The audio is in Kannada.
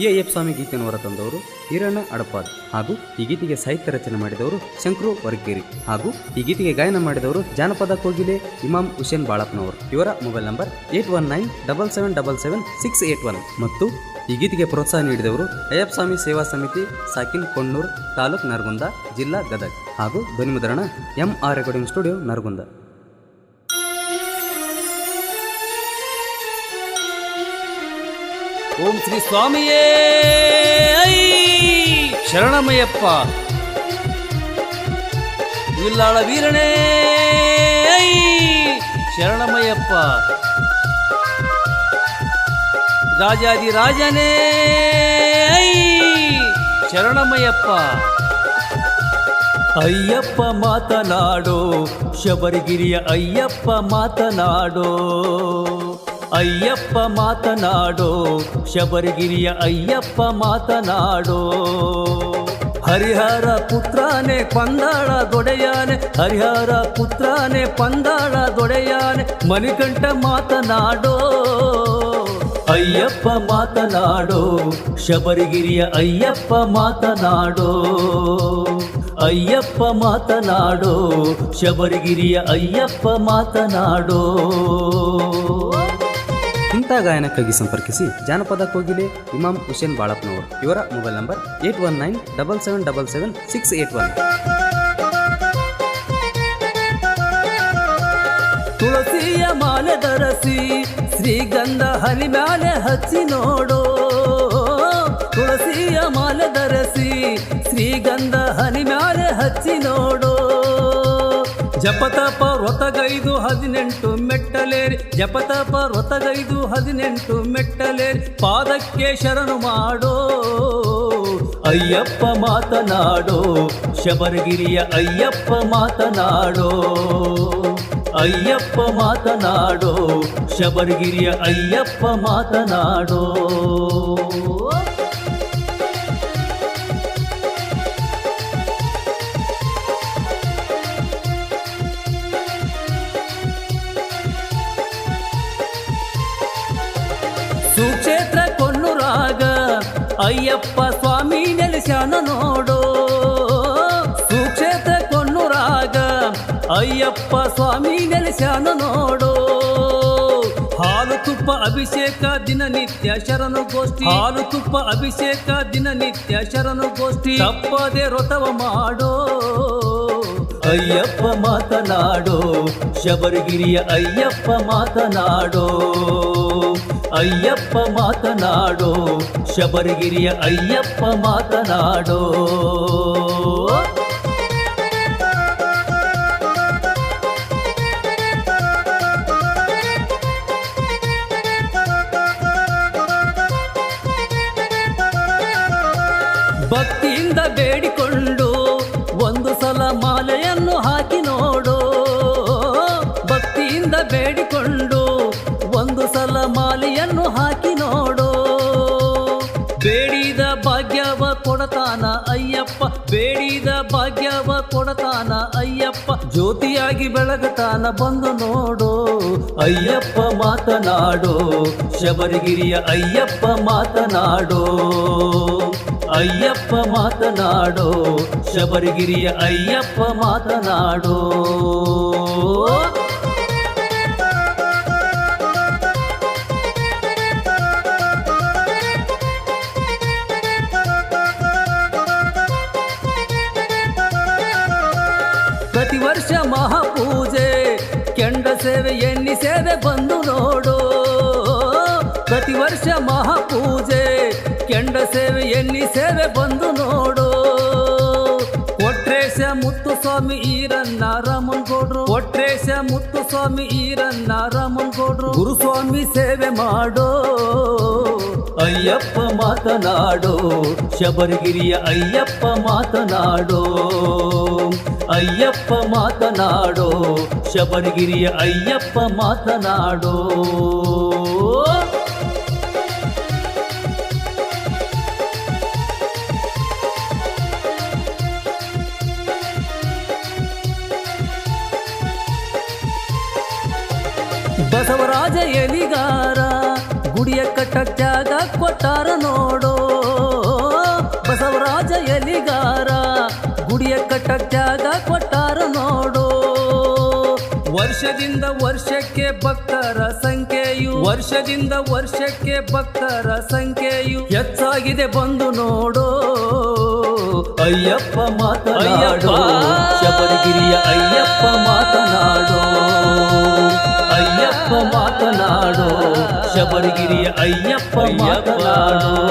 ಈ ಅಯ್ಯಪ್ಪ ಸ್ವಾಮಿ ಗೀತೆಯನ್ನು ಹೊರತಂದವರು ಹಿರಣ್ಣ ಅಡಪಾದ್ ಹಾಗೂ ಈ ಗೀತೆಗೆ ಸಾಹಿತ್ಯ ರಚನೆ ಮಾಡಿದವರು ಶಂಕರು ವರ್ಗೇರಿ ಹಾಗೂ ಈ ಗೀತೆಗೆ ಗಾಯನ ಮಾಡಿದವರು ಜಾನಪದ ಕೋಗಿಲೆ ಇಮಾಮ್ ಹುಸೇನ್ ಬಾಳಪ್ಪನವರು. ಇವರ mobile number eight one nine double seven double seven six eight one ಮತ್ತು ಈ ಗೀತೆಗೆ ಪ್ರೋತ್ಸಾಹ ನೀಡಿದವರು ಅಯ್ಯಪ್ಪ ಸ್ವಾಮಿ ಸೇವಾ ಸಮಿತಿ, ಸಾಕಿನ್ ಕೊಣ್ಣೂರ್ ತಾಲೂಕ್ ನರಗುಂದ ಜಿಲ್ಲಾ ಗದಗ್ ಹಾಗೂ ಧ್ವನಿಮುದ್ರಣ M. R. Recording studio Naragund. ಓಂ ಶ್ರೀ ಸ್ವಾಮಿಯೇ, ಐ! ಶರಣಮಯಪ್ಪ ವಿಲ್ಲಾಳ ವೀರನೇ, ಐ! ಶರಣಮಯಪ್ಪ ರಾಜಾದಿ ರಾಜನೇ, ಐ! ಶರಣಮಯಪ್ಪ ಅಯ್ಯಪ್ಪ ಮಾತನಾಡೋ, ಶಬರಿಗಿರಿಯ ಅಯ್ಯಪ್ಪ ಮಾತನಾಡೋ ಅಯ್ಯಪ್ಪ ಮಾತನಾಡೋ, ಶಬರಿಗಿರಿಯ ಅಯ್ಯಪ್ಪ ಮಾತನಾಡೋ. ಹರಿಹರ ಪುತ್ರನೇ ಪಂದಾಳ ದೊಡೆಯಾನೆ, ಹರಿಹರ ಪುತ್ರನೇ ಪಂದಾಳ ದೊಡೆಯಾನೆ, ಮಣಿಕಂಠ ಮಾತನಾಡೋ. ಅಯ್ಯಪ್ಪ ಮಾತನಾಡೋ, ಶಬರಿಗಿರಿಯ ಅಯ್ಯಪ್ಪ ಮಾತನಾಡೋ. ಅಯ್ಯಪ್ಪ ಮಾತನಾಡೋ, ಶಬರಿಗಿರಿಯ ಅಯ್ಯಪ್ಪ ಮಾತನಾಡೋ. ಇಂಥ ಗಾಯನಕ್ಕಾಗಿ ಸಂಪರ್ಕಿಸಿ ಜಾನಪದ ಕೋಗಿಲೆ ಇಮಾಮ್ ಹುಸೇನ್ ಬಾಳಪ್ಪನವರು ಇವರ mobile number eight one nine double seven double seven six eight one. ತುಳಸಿಯ ಮಾಲೆ ಧರಸಿ, ಶ್ರೀಗಂಧ ಹನಿ ಮ್ಯಾಲೆ ಹಚ್ಚಿ ನೋಡೋ. ತುಳಸಿಯ ಮಾಲೆ ಧರಸಿ, ಶ್ರೀಗಂಧ ಹನಿ ಮ್ಯಾಲೆ ಹಚ್ಚಿ ನೋಡೋ. ಜಪತಪ ವ್ರತಗೈದು ಹದಿನೆಂಟು ಮೆಟ್ಟಲೇರಿ. ಜಪತಪ ವ್ರತಗೈದು ಹದಿನೆಂಟು ಮೆಟ್ಟಲೇರಿ. ಪಾದಕ್ಕೆ ಶರಣು ಮಾಡೋ, ಅಯ್ಯಪ್ಪ ಮಾತನಾಡೋ, ಶಬರಗಿರಿಯ ಅಯ್ಯಪ್ಪ ಮಾತನಾಡೋ ಅಯ್ಯಪ್ಪ ಮಾತನಾಡೋ, ಶಬರಗಿರಿಯ ಅಯ್ಯಪ್ಪ ಮಾತನಾಡೋ. ಅಯ್ಯಪ್ಪ ಸ್ವಾಮಿ ನೆಲೆಸ್ಯಾನ ನೋಡು. ಸುಕ್ಷೇತ್ರ ಕೊನ್ನೂರಾಗ ಅಯ್ಯಪ್ಪ ಸ್ವಾಮಿ ನೆಲೆಸ್ಯಾನ ನೋಡು. ಹಾಲು ತುಪ್ಪ ಅಭಿಷೇಕ ದಿನನಿತ್ಯ ಶರಣು ಗೋಷ್ಠಿ ಹಾಲು ತುಪ್ಪ ಅಭಿಷೇಕ ದಿನನಿತ್ಯ ಶರಣು ಗೋಷ್ಠಿ ತಪ್ಪದೆ ವ್ರತವ ಮಾಡೋ. ಅಯ್ಯಪ್ಪ ಮಾತನಾಡೋ. ಶಬರಿಗಿರಿಯ ಅಯ್ಯಪ್ಪ ಮಾತನಾಡೋ. ಅಯ್ಯಪ್ಪ ಮಾತನಾಡೋ ಶಬರಿಗಿರಿಯ ಅಯ್ಯಪ್ಪ ಮಾತನಾಡೋ. ಭಕ್ತಿಯಿಂದ ಬೇಡಿಕೊಂಡು ಬೇಡಿದ ಭಾಗ್ಯವ ಕೊಡತಾನ ಅಯ್ಯಪ್ಪ, ಜ್ಯೋತಿಯಾಗಿ ಬೆಳಗತಾನ ಬಂದು ನೋಡು. ಅಯ್ಯಪ್ಪ ಮಾತನಾಡೋ, ಶಬರಿಗಿರಿಯ ಅಯ್ಯಪ್ಪ ಮಾತನಾಡೋ. ಅಯ್ಯಪ್ಪ ಮಾತನಾಡೋ, ಶಬರಿಗಿರಿಯ ಅಯ್ಯಪ್ಪ ಮಾತನಾಡೋ. ವರ್ಷ ಮಹಾಪೂಜೆ, ಕೆಂಡ ಸೇವೆ ಎಣ್ಣಿ ಸೇವೆ ಬಂದು ನೋಡು. ಪ್ರತಿ ವರ್ಷ ಮಹಾಪೂಜೆ, ಕೆಂಡ ಸೇವೆ ಎಣ್ಣಿ ಸೇವೆ ಬಂದು ನೋಡು. ಒಟ್ರೇಶ ಮುತ್ತು ಸ್ವಾಮಿ ಈರನ್ನ ರಾಮನ್ಗೌಡ್ರು. ಒಟ್ರೇಶ ಮುತ್ತು ಸ್ವಾಮಿ ಈರನ್ನ ರಾಮನ್ಗೌಡ್ರು. ಗುರುಸ್ವಾಮಿ ಸೇವೆ ಮಾಡೋ. ಅಯ್ಯಪ್ಪ ಮಾತನಾಡೋ. ಶಬರಿಗಿರಿಯ ಅಯ್ಯಪ್ಪ ಮಾತನಾಡೋ. ಅಯ್ಯಪ್ಪ ಮಾತನಾಡೋ ಶಬರಿಗಿರಿಯ ಅಯ್ಯಪ್ಪ ಮಾತನಾಡೋ. ಬಸವರಾಜ ಎಲಿಗಾರ ಗುಡಿಯ ಕಟ್ಟಕ್ಕೆ ಜಾಗ ಕೊಟ್ಟಾರ ವರ್ಷದಿಂದ ವರ್ಷಕ್ಕೆ ಭಕ್ತರ ಸಂಖ್ಯೆಯು. ವರ್ಷದಿಂದ ವರ್ಷಕ್ಕೆ ಭಕ್ತರ ಸಂಖ್ಯೆಯು. ಹೆಚ್ಚಾಗಿದೆ ಬಂದು ನೋಡೋ. ಅಯ್ಯಪ್ಪ ಮಾತನಾಡೋ. ಶಬರಿಗಿರಿಯ ಅಯ್ಯಪ್ಪ ಮಾತನಾಡೋ. ಅಯ್ಯಪ್ಪ ಮಾತನಾಡೋ. ಶಬರಿಗಿರಿಯ ಅಯ್ಯಪ್ಪ ಮಾತನಾಡೋ.